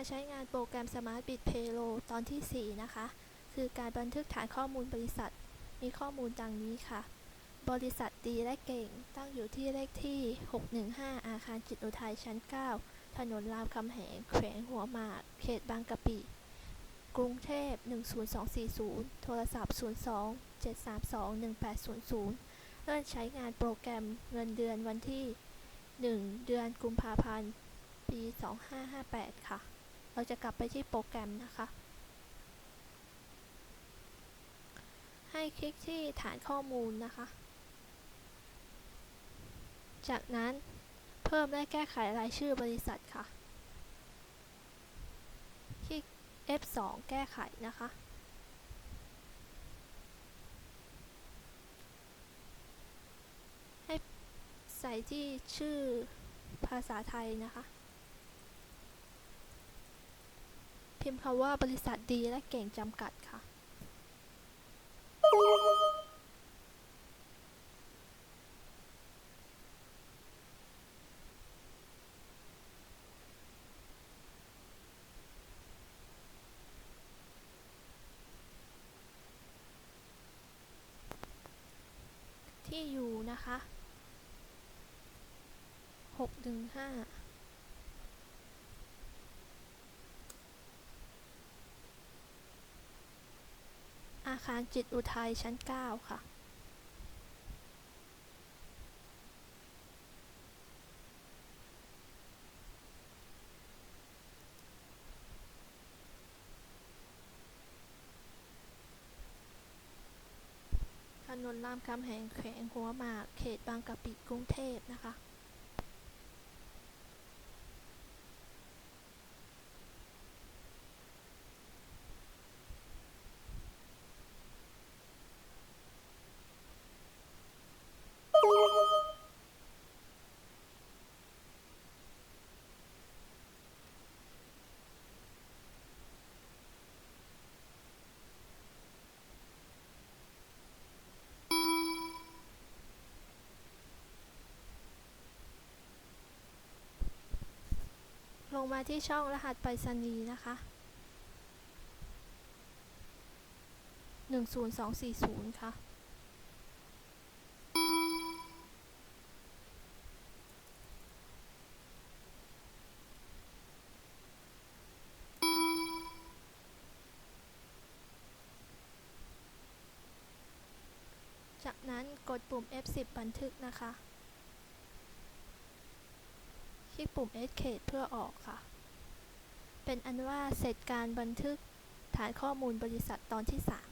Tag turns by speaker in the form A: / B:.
A: การใช้งานโปรแกรม Smart Bit Payroll ตอนที่ 4 นะคะ คือการบันทึกฐานข้อมูลบริษัท มีข้อมูลดังนี้ค่ะ บริษัทดีและเก่ง ตั้งอยู่ที่เลขที่ 615 อาคารจิตอุทัยชั้น 9 ถนนรามคำแหง แขวงหัวหมาก เขตบางกะปิ กรุงเทพ 10240 โทรศัพท์ 02 732 1800 เริ่มใช้งานโปรแกรมเงินเดือนวันที่ 1 เดือนกุมภาพันธ์ปี 2558 ค่ะ เราจะกลับไปที่โปรแกรมนะคะ ให้คลิกที่ฐานข้อมูลนะคะ จากนั้นเพิ่มและแก้ไขรายชื่อบริษัทค่ะ คลิก F2 แก้ไขนะคะให้ใส่ที่ชื่อภาษาไทยนะคะ พิมพ์คำว่าบริษัทดีและเก่งจำกัดค่ะ ที่อยู่นะคะหกหนึ่งห้า คารจิตอุทัยชั้น 9 ค่ะถนนรามคำแหงแขวงหัวหมาก เขตบางกะปิกรุงเทพนะคะ ล งมาที่ช่องรหัสไปรษณีย์นะคะหนึ่งศูนย์สองสี่ศูนย์ค่ะจากนั้นกดปุ่ม F10 บันทึกนะคะ ที่ปุ่ม Escape เพื่อออกค่ะ เป็นอันว่าเสร็จการบันทึกฐานข้อมูลบริษัทตอนที่ 3